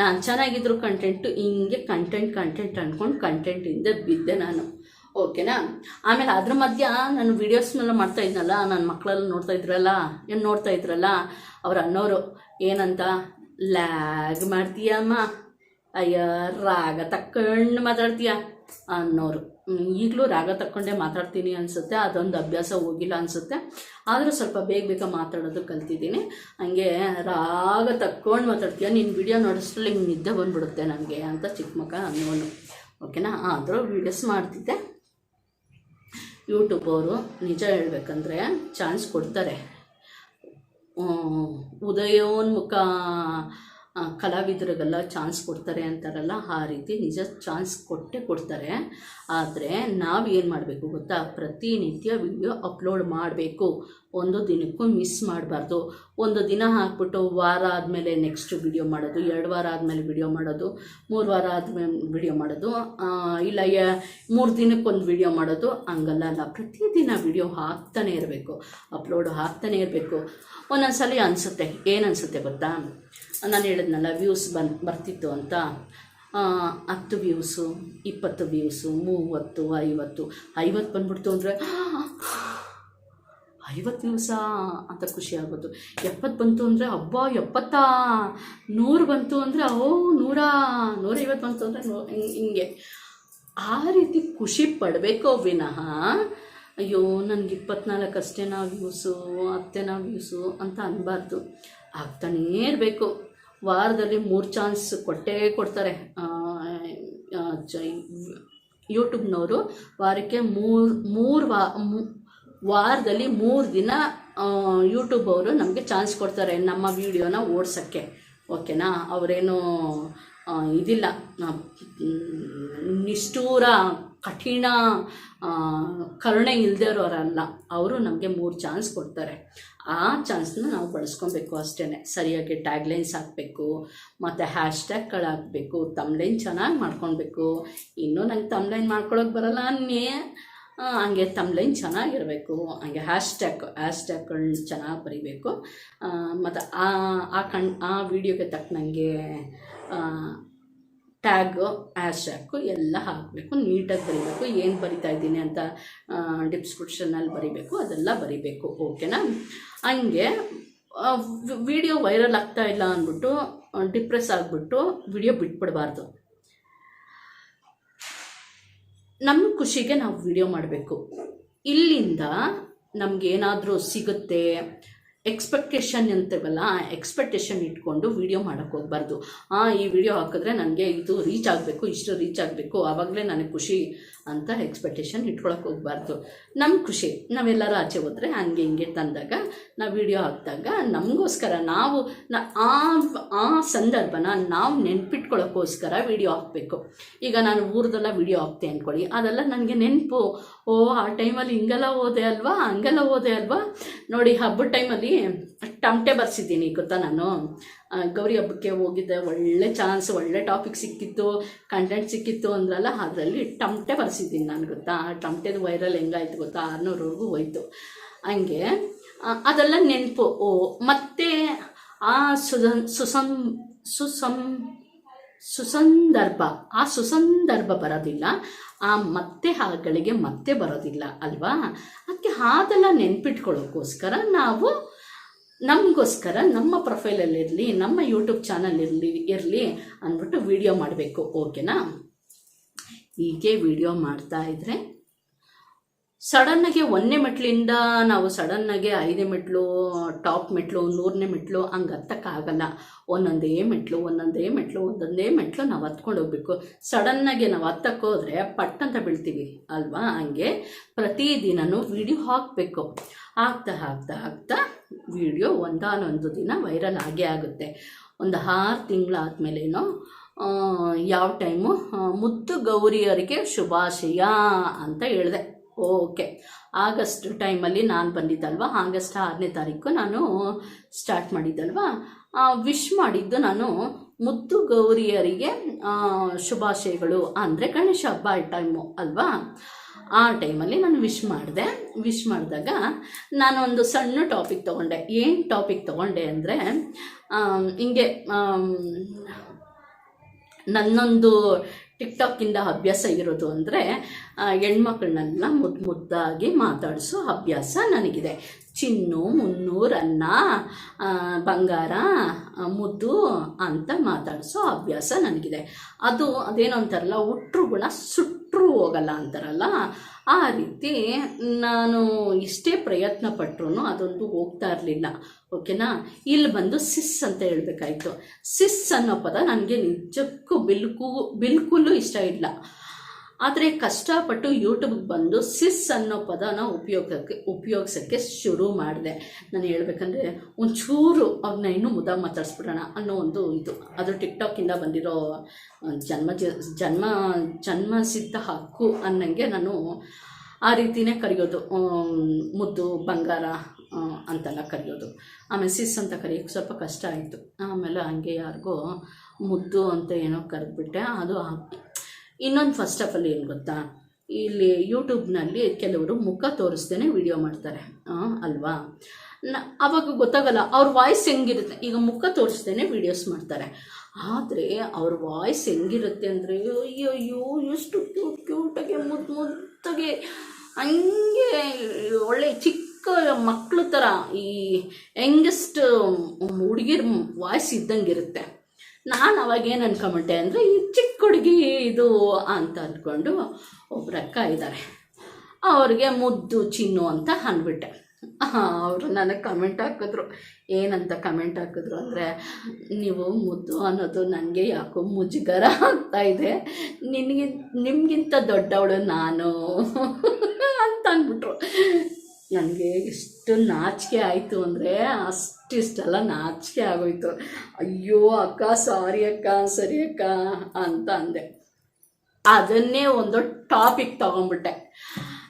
ನಾನು ಚೆನ್ನಾಗಿದ್ರು ಕಂಟೆಂಟು ಹಿಂಗೆ ಕಂಟೆಂಟ್ ಕಂಟೆಂಟ್ ಅಂದ್ಕೊಂಡು ಕಂಟೆಂಟಿಂದ ಬಿದ್ದೆ ನಾನು. ಓಕೆನಾ ಆಮೇಲೆ ಅದ್ರ ಮಧ್ಯ ನಾನು ವೀಡಿಯೋಸ್ನೆಲ್ಲ ಮಾಡ್ತಾ ಇದ್ನಲ್ಲ ನನ್ನ ಮಕ್ಕಳೆಲ್ಲ ನೋಡ್ತಾ ಇದ್ರಲ್ಲ, ಏನು ನೋಡ್ತಾ ಇದ್ರಲ್ಲ, ಅವ್ರು ಅನ್ನೋರು ಏನಂತ? ಲ್ಯಾಗ್ ಮಾಡ್ತೀಯಮ್ಮ ಅಯ್ಯ, ರಾಗ ತಕ್ಕೊಂಡು ಮಾತಾಡ್ತೀಯ? ಅನ್ನೋರು. ಈಗಲೂ ರಾಗ ತಕ್ಕೊಂಡೇ ಮಾತಾಡ್ತೀನಿ ಅನಿಸುತ್ತೆ. ಅದೊಂದು ಅಭ್ಯಾಸ ಹೋಗಿಲ್ಲ ಅನಿಸುತ್ತೆ. ಆದರೂ ಸ್ವಲ್ಪ ಬೇಗ ಬೇಗ ಮಾತಾಡೋದು ಕಲ್ತಿದ್ದೀನಿ. ಹಂಗೆ ರಾಗ ತಕ್ಕೊಂಡು ಮಾತಾಡ್ತೀಯ? ನಿನ್ನ ವಿಡಿಯೋ ನೋಡಿಸ್ರಲ್ಲಿ ಹಿಂಗೆ ನಿದ್ದೆ ಬಂದ್ಬಿಡುತ್ತೆ ನನಗೆ ಅಂತ ಚಿಕ್ಕ ಮಕ್ಕ ಅನ್ನೋನು. ಓಕೆನಾ? ಆದರೂ ವೀಡಿಯೋಸ್ ಮಾಡ್ತಿದ್ದೆ. ಯೂಟ್ಯೂಬ್ ಅವರು ನಿಜ ಹೇಳ್ಬೇಕಂದ್ರೆ ಚಾನ್ಸ್ ಕೊಡ್ತಾರೆ. உதயோன்முகா ಕಲಾವಿದರಿಗೆಲ್ಲ ಚಾನ್ಸ್ ಕೊಡ್ತಾರೆ ಅಂತಾರಲ್ಲ, ಆ ರೀತಿ ನಿಜ ಚಾನ್ಸ್ ಕೊಟ್ಟೇ ಕೊಡ್ತಾರೆ. ಆದರೆ ನಾವು ಏನು ಮಾಡಬೇಕು ಗೊತ್ತಾ? ಪ್ರತಿನಿತ್ಯ ವಿಡಿಯೋ ಅಪ್ಲೋಡ್ ಮಾಡಬೇಕು. ಒಂದು ದಿನಕ್ಕೂ ಮಿಸ್ ಮಾಡಬಾರ್ದು. ಒಂದು ದಿನ ಹಾಕ್ಬಿಟ್ಟು ವಾರ ಆದಮೇಲೆ ನೆಕ್ಸ್ಟ್ ವಿಡಿಯೋ ಮಾಡೋದು, ಎರಡು ವಾರ ಆದಮೇಲೆ ವಿಡಿಯೋ ಮಾಡೋದು, ಮೂರು ವಾರ ಆದಮೇಲೆ ವಿಡಿಯೋ ಮಾಡೋದು ಇಲ್ಲ ಮೂರು ದಿನಕ್ಕೊಂದು ವಿಡಿಯೋ ಮಾಡೋದು, ಹಂಗಲ್ಲ ಅಲ್ಲ. ಪ್ರತಿದಿನ ವಿಡಿಯೋ ಹಾಕ್ತಾನೆ ಇರಬೇಕು. ಅಪ್ಲೋಡ್ ಹಾಕ್ತಾನೆ ಇರಬೇಕು. ಒಂದೊಂದು ಸಲ ಅನಿಸುತ್ತೆ. ಏನು ಅನಿಸುತ್ತೆ ಗೊತ್ತಾ? ನಾನು ಹೇಳಿದ್ನಲ್ಲ ವ್ಯೂಸ್ ಬನ್ ಬರ್ತಿತ್ತು ಅಂತ. ಹತ್ತು ವ್ಯೂಸು ಇಪ್ಪತ್ತು ವ್ಯೂಸು ಮೂವತ್ತು, ಐವತ್ತು. ಐವತ್ತು ಬಂದ್ಬಿಡ್ತು ಅಂದರೆ, ಐವತ್ತು ವ್ಯೂಸಾ ಅಂತ ಖುಷಿ ಆಗೋದು. ಎಪ್ಪತ್ತು ಬಂತು ಅಂದರೆ ಹಬ್ಬ ಎಪ್ಪತ್ತಾ? ನೂರು ಬಂತು ಅಂದರೆ, ಓ, ನೂರಾ? ನೂರೈವತ್ತು ಬಂತು ಅಂದರೆ, ನೂ, ಹಿಂಗ್- ಹಿಂಗೆ. ಆ ರೀತಿ ಖುಷಿ ಪಡಬೇಕೋ ವಿನಃ, ಅಯ್ಯೋ, ನನಗೆ ಇಪ್ಪತ್ನಾಲ್ಕು ಅಷ್ಟೇನಾ ವ್ಯೂಸು ಹತ್ತೇನಾ ವ್ಯೂಸು ಅಂತ ಅನ್ನಬಾರ್ದು ಆಗ್ತಾನೇ ಇರಬೇಕು. ವಾರದಲ್ಲಿ ಮೂರು ಚಾನ್ಸ್ ಕೊಟ್ಟೇ ಕೊಡ್ತಾರೆ. ಯೂಟ್ಯೂಬ್ನವರು ವಾರಕ್ಕೆ ಮೂರು ಮೂರು ವಾ ವಾರದಲ್ಲಿ ಮೂರು ದಿನ ಯೂಟ್ಯೂಬ್ ಅವರು ನಮಗೆ ಚಾನ್ಸ್ ಕೊಡ್ತಾರೆ ನಮ್ಮ ವಿಡಿಯೋನ ಓಡ್ಸೋಕ್ಕೆ. ಓಕೆನಾ? ಅವರೇನು ಇದಿಲ್ಲ. ನಿಷ್ಠೂರ ಕಠಿಣ ಕರುಣೆ ಇಲ್ಲದೆ ಇರೋರಲ್ಲ ಅವರು ನಮಗೆ ಮೂರು ಚಾನ್ಸ್ ಕೊಡ್ತಾರೆ. ಆ ಚಾನ್ಸ್ನ ನಾವು ಬಳಸ್ಕೊಬೇಕು ಅಷ್ಟೇ ಸರಿಯಾಗಿ ಟ್ಯಾಗ್ಲೈನ್ಸ್ ಹಾಕಬೇಕು, ಮತ್ತು ಹ್ಯಾಶ್ ಟ್ಯಾಗ್ಗಳು ಹಾಕಬೇಕು ತಮ್ಲೈನ್ ಚೆನ್ನಾಗಿ ಮಾಡ್ಕೊಳ್ಬೇಕು. ಇನ್ನೂ ನಂಗೆ ತಮ್ಲೈನ್ ಮಾಡ್ಕೊಳಕ್ಕೆ ಬರಲ್ಲ ಅನ್ನೇ ಹಂಗೆ ತಮ್ಲೈನ್ ಚೆನ್ನಾಗಿರಬೇಕು. ಹಂಗೆ ಹ್ಯಾಶ್ ಟ್ಯಾಗ್ ಹ್ಯಾಶ್ ಟ್ಯಾಗ್ಗಳನ್ನ ಚೆನ್ನಾಗಿ ಬರೀಬೇಕು. ಮತ್ತು ಆ ಆ ಕಣ್, ಆ ವಿಡಿಯೋಗೆ ತಕ್ಕನಂಗೆ ಟ್ಯಾಗು ಹ್ಯಾಶ್ ಟ್ಯಾಗು ಎಲ್ಲ ಹಾಕಬೇಕು, ನೀಟಾಗಿ ಬರಿಬೇಕು, ಏನು ಬರಿತಾ ಇದ್ದೀನಿ ಅಂತ ಡಿಸ್ಕ್ರಿಪ್ಷನಲ್ಲಿ ಬರಿಬೇಕು, ಅದೆಲ್ಲ ಬರಿಬೇಕು ಓಕೆನಾ ಹಂಗೆ ವಿಡಿಯೋ ವೈರಲ್ ಆಗ್ತಾ ಇಲ್ಲ ಅಂದ್ಬಿಟ್ಟು ಡಿಪ್ರೆಸ್ ಆಗಿಬಿಟ್ಟು ವಿಡಿಯೋ ಬಿಟ್ಬಿಡಬಾರ್ದು. ನಮ್ಮ ಖುಷಿಗೆ ನಾವು ವಿಡಿಯೋ ಮಾಡಬೇಕು. ಇಲ್ಲಿಂದ ನಮಗೇನಾದರೂ ಸಿಗುತ್ತೆ ಎಕ್ಸ್ಪೆಕ್ಟೇಷನ್ ಅಂತೀವಲ್ಲ ಎಕ್ಸ್ಪೆಕ್ಟೇಷನ್ ಇಟ್ಕೊಂಡು ವಿಡಿಯೋ ಮಾಡೋಕೆ ಹೋಗ್ಬಾರ್ದು. ಆ, ಈ ವಿಡಿಯೋ ಹಾಕಿದ್ರೆ ನನಗೆ ಇದು ರೀಚ್ ಆಗಬೇಕು, ಇಷ್ಟು ರೀಚ್ ಆಗಬೇಕು, ಆವಾಗಲೇ ನನಗೆ ಖುಷಿ ಅಂತ ಎಕ್ಸ್ಪೆಕ್ಟೇಷನ್ ಇಟ್ಕೊಳಕ್ಕೆ ಹೋಗ್ಬಾರ್ದು. ನಮ್ಮ ಖುಷಿ, ನಾವೆಲ್ಲರೂ ಆಚೆ ಹೋದರೆ ಹಂಗೆ ಹಿಂಗೆ ತಂದಾಗ, ನಾವು ವಿಡಿಯೋ ಹಾಕಿದಾಗ ನಮಗೋಸ್ಕರ ನಾವು ಆ ಆ ಸಂದರ್ಭನ ನಾವು ನೆನ್ಪಿಟ್ಕೊಳ್ಳೋಕ್ಕೋಸ್ಕರ ವಿಡಿಯೋ ಹಾಕಬೇಕು. ಈಗ ನಾನು ಊರದೆಲ್ಲ ವಿಡಿಯೋ ಹಾಕ್ತೆ ಅಂದ್ಕೊಳ್ಳಿ ಅದೆಲ್ಲ ನನಗೆ ನೆನಪು. ಓ, ಆ ಟೈಮಲ್ಲಿ ಹಿಂಗೆಲ್ಲ ಹೋದೆ ಅಲ್ವಾ, ಹಂಗೆಲ್ಲ ಹೋದೆ ಅಲ್ವಾ? ನೋಡಿ, ಹಬ್ಬದ ಟೈಮಲ್ಲಿ ಟಮಟೆ ಬರ್ಸಿದ್ದೀನಿ, ಗೊತ್ತಾ ನಾನು? ಗೌರಿ ಹಬ್ಬಕ್ಕೆ ಹೋಗಿದ್ದೆ, ಒಳ್ಳೆ ಚಾನ್ಸ್ ಒಳ್ಳೆ ಟಾಪಿಕ್ ಸಿಕ್ಕಿತ್ತು ಕಂಟೆಂಟ್ ಸಿಕ್ಕಿತ್ತು ಅಂದ್ರಲ್ಲ, ಅದರಲ್ಲಿ ಟಮಟೆ ಬರ್ಸಿದ್ದೀನಿ ನಾನು, ಗೊತ್ತಾ? ಆ ಟಮಟೆದು ವೈರಲ್ ಹೆಂಗಾಯ್ತು ಗೊತ್ತಾ? ಆರುನೂರವರೆಗೂ ಹೋಯ್ತು. ಹಂಗೆ ಅದೆಲ್ಲ ನೆನಪು. ಓ, ಮತ್ತೆ ಆ ಸುಸಂ ಸುಸಂ ಸುಸಂ, ಸುಸಂದರ್ಭ. ಆ ಸುಸಂದರ್ಭ ಬರೋದಿಲ್ಲ, ಆ ಮತ್ತೆ ಹಾಗಳಿಗೆ ಮತ್ತೆ ಬರೋದಿಲ್ಲ, ಅಲ್ವಾ? ಅದಕ್ಕೆ ಹಾದೆಲ್ಲ ನೆನ್ಪಿಟ್ಕೊಳ್ಳೋಕ್ಕೋಸ್ಕರ ನಾವು ನಮಗೋಸ್ಕರ ನಮ್ಮ ಪ್ರೊಫೈಲಲ್ಲಿ ಇರಲಿ, ನಮ್ಮ ಯೂಟ್ಯೂಬ್ ಚಾನಲ್ ಇರಲಿ ಇರಲಿ ಅಂದ್ಬಿಟ್ಟು ವಿಡಿಯೋ ಮಾಡಬೇಕು ಓಕೆನಾ ಹೀಗೆ ವಿಡಿಯೋ ಮಾಡ್ತಾ ಇದ್ರೆ ಸಡನ್ನಾಗಿ ಒಂದನೇ ಮೆಟ್ಲಿಂದ ನಾವು ಸಡನ್ನಾಗೆ ಐದೇ ಮೆಟ್ಲು ಟಾಪ್ ಮೆಟ್ಲು, ನೂರನೇ ಮೆಟ್ಲು ಹಂಗೆ ಹತ್ತಕ್ಕಾಗಲ್ಲ ಒಂದೊಂದೇ ಮೆಟ್ಲು ಒಂದೊಂದೇ ಮೆಟ್ಲು ಒಂದೊಂದೇ ಮೆಟ್ಲು ನಾವು ಹತ್ಕೊಂಡು ಹೋಗ್ಬೇಕು. ಸಡನ್ನಾಗೆ ನಾವು ಹತ್ತಕ್ಕೆ ಹೋದರೆ ಪಟ್ ಅಂತ ಬೀಳ್ತೀವಿ, ಅಲ್ವಾ? ಹಂಗೆ ಪ್ರತಿದಿನನೂ ವಿಡಿಯೋ ಹಾಕಬೇಕು. ಹಾಕ್ತಾ ಹಾಕ್ತಾ ಆಗ್ತಾ ವಿಡಿಯೋ ಒಂದಾನೊಂದು ದಿನ ವೈರಲ್ ಆಗೇ ಆಗುತ್ತೆ. ಒಂದು ಆರು ತಿಂಗಳಾದ್ಮೇಲೇನೋ ಯಾವ ಟೈಮು ಮುದ್ದು ಗೌರಿಯರಿಗೆ ಶುಭಾಶಯ ಅಂತ ಹೇಳಿದೆ. ಓಕೆ. ಆಗಸ್ಟ್ ಟೈಮಲ್ಲಿ ನಾನು ಬಂದಿದ್ದಲ್ವ? ಆಗಸ್ಟ್ ಆರನೇ ತಾರೀಕು ನಾನು ಸ್ಟಾರ್ಟ್ ಮಾಡಿದ್ದಲ್ವ? ವಿಶ್ ಮಾಡಿದ್ದು ನಾನು ಮುದ್ದು ಗೌರಿಯರಿಗೆ ಶುಭಾಶಯಗಳು. ಅಂದರೆ ಗಣೇಶ ಹಬ್ಬ ಟೈಮು, ಅಲ್ವಾ? ಆ ಟೈಮಲ್ಲಿ ನಾನು ವಿಶ್ ಮಾಡಿದೆ. ವಿಶ್ ಮಾಡಿದಾಗ ನಾನು ಒಂದು ಸಣ್ಣ ಟಾಪಿಕ್ ತೊಗೊಂಡೆ. ಏನು ಟಾಪಿಕ್ ತೊಗೊಂಡೆ ಅಂದರೆ ಹಿಂಗೆ ನನ್ನೊಂದು ಟಿಕ್ಟಾಕಿಂದ ಅಭ್ಯಾಸ ಇರೋದು ಅಂದರೆ ಹೆಣ್ಮಕ್ಳನ್ನೆಲ್ಲ ಮುದ್ದು ಮುದ್ದಾಗಿ ಮಾತಾಡಿಸೋ ಅಭ್ಯಾಸ ನನಗಿದೆ. ಚಿನ್ನು, ಮುನ್ನು, ರನ್ನ ಬಂಗಾರ ಮುದ್ದು ಅಂತ ಮಾತಾಡಿಸೋ ಅಭ್ಯಾಸ ನನಗಿದೆ. ಅದು ಅದೇನೋ ಅಂತಾರಲ್ಲ ಹುಟ್ಟರುಗಳ ಸುಟ್ಟರು ಹೋಗಲ್ಲ ಅಂತಾರಲ್ಲ ಆ ರೀತಿ ನಾನು ಇಷ್ಟೇ ಪ್ರಯತ್ನ ಪಟ್ಟರು ಅದೊಂದು ಹೋಗ್ತಾ ಇರಲಿಲ್ಲ, ಓಕೆನಾ? ಇಲ್ಲಿ ಬಂದು ಸಿಸ್ ಅಂತ ಹೇಳಬೇಕಾಯಿತು. ಸಿಸ್ ಅನ್ನೋ ಪದ ನನಗೆ ನಿಜಕ್ಕೂ ಬಿಲ್ಕು ಬಿಲ್ಕುಲ್ಲೂ ಇಷ್ಟ ಇಲ್ಲ. ಆದರೆ ಕಷ್ಟಪಟ್ಟು ಯೂಟ್ಯೂಬ್ಗೆ ಬಂದು ಸಿಸ್ ಅನ್ನೋ ಪದನ ಉಪಯೋಗಕ್ಕೆ, ಉಪಯೋಗಿಸೋಕ್ಕೆ ಶುರು ಮಾಡಿದೆ. ನಾನು ಹೇಳ್ಬೇಕಂದ್ರೆ ಒಂಚೂರು ಅವ್ರನ್ನ ಇನ್ನೂ ಮುದ ಮಾತಾಡಿಸ್ಬಿಡೋಣ ಅನ್ನೋ ಒಂದು ಇದು. ಅದು ಟಿಕ್ಟಾಕಿಂದ ಬಂದಿರೋ ಜನ್ಮ ಜನ್ಮ ಜನ್ಮಸಿದ್ಧ ಹಕ್ಕು ಅನ್ನಂಗೆ ನಾನು ಆ ರೀತಿನೇ ಕರೆಯೋದು. ಮುದ್ದು, ಬಂಗಾರ ಅಂತೆಲ್ಲ ಕರೆಯೋದು. ಆಮೇಲೆ ಸಿಸ್ ಅಂತ ಕರೆಯೋಕ್ಕೆ ಸ್ವಲ್ಪ ಕಷ್ಟ ಆಯಿತು. ಆಮೇಲೆ ಹಂಗೆ ಯಾರಿಗೋ ಮುದ್ದು ಅಂತ ಏನೋ ಕರೆದ್ಬಿಟ್ಟೆ. ಅದು ಇನ್ನೊಂದು ಫಸ್ಟ್ ಆಫ್ ಆಲ್ ಏನು ಗೊತ್ತಾ? ಇಲ್ಲಿ ಯೂಟ್ಯೂಬ್ನಲ್ಲಿ ಕೆಲವರು ಮುಖ ತೋರಿಸ್ದೇನೆ ವಿಡಿಯೋ ಮಾಡ್ತಾರೆ. ಅಲ್ವಾ? ನ, ಅವಾಗ ಗೊತ್ತಾಗಲ್ಲ, ಅವ್ರ ವಾಯ್ಸ್ ಹೆಂಗಿರುತ್ತೆ? ಈಗ ಮುಖ ತೋರಿಸ್ದೇನೆ ವಿಡಿಯೋಸ್ ಮಾಡ್ತಾರೆ. ಆದರೆ ಅವ್ರ ವಾಯ್ಸ್ ಹೆಂಗಿರುತ್ತೆ ಅಂದರೆ ಅಯ್ಯೋ ಅಯ್ಯೋ ಎಷ್ಟು ಕ್ಯೂಟ್ ಕ್ಯೂಟಾಗಿ ಮುದ್ದು ಮುದ್ದಾಗೆ, ಹಂಗೆ ಒಳ್ಳೆ ಚಿಕ್ಕ ಮಕ್ಕಳು ಥರ ಈ ಯಂಗೆಸ್ಟ್ ಹುಡುಗಿರ ವಾಯ್ಸ್ ಇದ್ದಂಗಿರುತ್ತೆ ನಾನು ಅವಾಗ ಏನು ಅನ್ಕೊಂಬಿಟ್ಟೆ ಅಂದರೆ, ಈ ಚಿಕ್ಕ ಹುಡುಗಿ ಇದು ಅಂತ ಅಂದ್ಕೊಂಡು ಒಬ್ರು ಅಕ್ಕ ಇದ್ದಾರೆ ಅವ್ರಿಗೆ ಮುದ್ದು ಚಿನ್ನು ಅಂತ ಅಂದ್ಬಿಟ್ಟೆ ಅವರು ನನಗೆ ಕಮೆಂಟ್ ಹಾಕಿದ್ರು. ಏನಂತ ಕಮೆಂಟ್ ಹಾಕಿದ್ರು ಅಂದರೆ, ನೀವು ಮುದ್ದು ಅನ್ನೋದು ನನಗೆ ಯಾಕೋ ಮುಜುಗರ ಆಗ್ತಾ ಇದೆ. ನಿನಗಿಂತ ನಿಮಗಿಂತ ದೊಡ್ಡವಳು ನಾನು ಅಂತ ಅಂದ್ಬಿಟ್ರು ನನಗೆ ಎಷ್ಟು ನಾಚಿಕೆ ಆಯಿತು ಅಂದರೆ ಅಷ್ಟಿಷ್ಟೆಲ್ಲ ನಾಚಿಕೆ ಆಗೋಯ್ತು. ಅಯ್ಯೋ, ಅಕ್ಕ ಸಾರಿ ಅಕ್ಕ, ಸರಿ ಅಕ್ಕ ಅಂತ ಅಂದೆ. ಅದನ್ನೇ ಒಂದು ಟಾಪಿಕ್ ತಗೊಂಡ್ಬಿಟ್ಟೆ.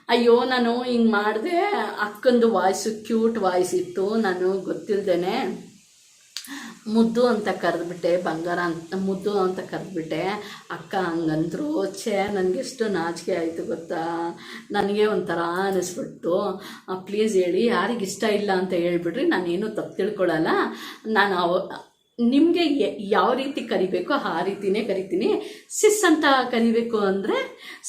ಅಯ್ಯೋ, ನಾನು ಹಿಂಗೆ ಮಾಡಿದೆ, ಅಕ್ಕಂದು ವಾಯ್ಸು ಕ್ಯೂಟ್ ವಾಯ್ಸ್ ಇತ್ತು, ನಾನು ಗೊತ್ತಿಲ್ದೇನೆ. ಮುದ್ದು ಅಂತ ಕರೆದ್ಬಿಟ್ಟೆ, ಬಂಗಾರ ಅಂತ, ಮುದ್ದು ಅಂತ ಕರೆದ್ಬಿಟ್ಟೆ. ಅಕ್ಕ ಹಂಗಂದ್ರು, ಛೇ ನನಗೆ ಎಷ್ಟು ನಾಚಿಕೆ ಆಯಿತು ಗೊತ್ತಾ? ನನಗೆ ಒಂಥರ ಅನ್ನಿಸ್ಬಿಟ್ಟು ಪ್ಲೀಸ್ ಹೇಳಿ ಯಾರಿಗೆ ಇಷ್ಟ ಇಲ್ಲ ಅಂತ ಹೇಳ್ಬಿಡ್ರಿ, ನಾನೇನು ತಪ್ಪು ತಿಳ್ಕೊಳ್ಳಲ್ಲ ನಾನು ಅವ ನಿಮಗೆ ಯಾವ ರೀತಿ ಕರಿಬೇಕೋ ಆ ರೀತಿನೇ ಕರಿತೀನಿ. ಸಿಸ್ ಅಂತ ಕರಿಬೇಕು ಅಂದರೆ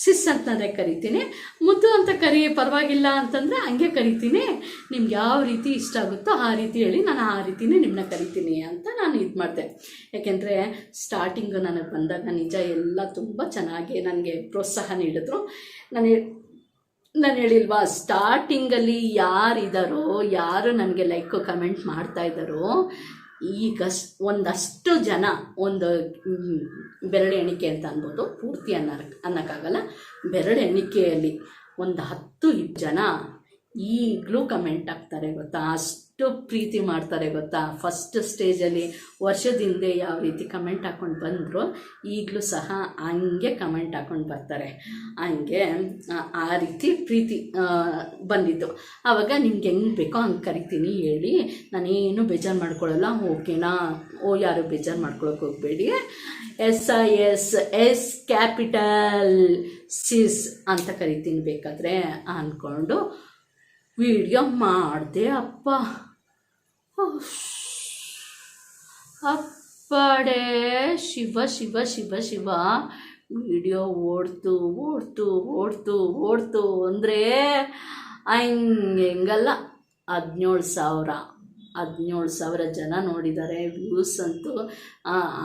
ಸಿಸ್ ಅಂತಲೇ ಕರಿತೀನಿ. ಮುದ್ದು ಅಂತ ಕರಿ, ಪರವಾಗಿಲ್ಲ ಅಂತಂದರೆ ಹಂಗೆ ಕರಿತೀನಿ. ನಿಮ್ಗೆ ಯಾವ ರೀತಿ ಇಷ್ಟ ಆಗುತ್ತೋ ಆ ರೀತಿ ಹೇಳಿ ನಾನು ಆ ರೀತಿನೇ ನಿಮ್ಮನ್ನ ಕರಿತೀನಿ ಅಂತ ನಾನು ಇದು ಮಾಡಿದೆ. ಯಾಕೆಂದರೆ ಸ್ಟಾರ್ಟಿಂಗು ನನಗೆ ಬಂದಾಗ ನಿಜ ಎಲ್ಲ ತುಂಬ ಚೆನ್ನಾಗಿ ನನಗೆ ಪ್ರೋತ್ಸಾಹ ನೀಡಿದ್ರು. ನಾನು ನಾನು ಹೇಳಿಲ್ವಾ ಸ್ಟಾರ್ಟಿಂಗಲ್ಲಿ ಯಾರಿದ್ದಾರೋ ಯಾರು ನನಗೆ ಲೈಕ್ ಕಮೆಂಟ್ ಮಾಡ್ತಾ ಇದ್ದಾರೋ ಈಗ ಒಂದಷ್ಟು ಜನ ಒಂದು ಬೆರಳೆಣಿಕೆ ಅಂತ ಅನ್ಬೋದು. ಪೂರ್ತಿ ಅನ್ನ ಅನ್ನೋಕ್ಕಾಗಲ್ಲ. ಬೆರಳೆಣಿಕೆಯಲ್ಲಿ ಒಂದು ಹತ್ತು ಜನ ಈಗಲೂ ಕಮೆಂಟ್ ಹಾಕ್ತಾರೆ ಗೊತ್ತಾ? ಅಷ್ಟು ಪ್ರೀತಿ ಮಾಡ್ತಾರೆ ಗೊತ್ತಾ? ಫಸ್ಟ್ ಸ್ಟೇಜಲ್ಲಿ ವರ್ಷದ ಹಿಂದೆ ಯಾವ ರೀತಿ ಕಮೆಂಟ್ ಹಾಕ್ಕೊಂಡು ಬಂದರು, ಈಗಲೂ ಸಹ ಹಂಗೆ ಕಮೆಂಟ್ ಹಾಕ್ಕೊಂಡು ಬರ್ತಾರೆ. ಹಂಗೆ, ಆ- ರೀತಿ ಪ್ರೀತಿ ಬಂದಿತ್ತು. ಆವಾಗ ನಿಮ್ಗೆ ಹೆಂಗೆ ಬೇಕೋ ಹಂಗೆ ಕರಿತೀನಿ ಹೇಳಿ, ನಾನೇನು ಬೇಜಾರು ಮಾಡ್ಕೊಳ್ಳಲ್ಲ ಓಕೆನಾ? ಓ, ಯಾರು ಬೇಜಾರು ಮಾಡ್ಕೊಳಕ್ಕೆ ಹೋಗಬೇಡಿ. S I S S capital sis ಅಂತ ಕರಿತೀನಿ ಬೇಕಾದರೆ ಅಂದ್ಕೊಂಡು ವಿಡಿಯೋ ಮಾಡಿದೆ, ಅಪ್ಪ. ಅಪ್ಪಡೆ, ಶಿವ ಶಿವ ಶಿವ ಶಿವ. ವಿಡಿಯೋ ಓಡ್ತು ಓಡ್ತು ಓಡ್ತು ಓಡ್ತು ಅಂದರೆ ಹಂಗೆ ಹೆಂಗಲ್ಲ. ಹದಿನೇಳು ಸಾವಿರ ಹದಿನೇಳು ಸಾವಿರ ಜನ ನೋಡಿದ್ದಾರೆ ವ್ಯೂಸ್ ಅಂತೂ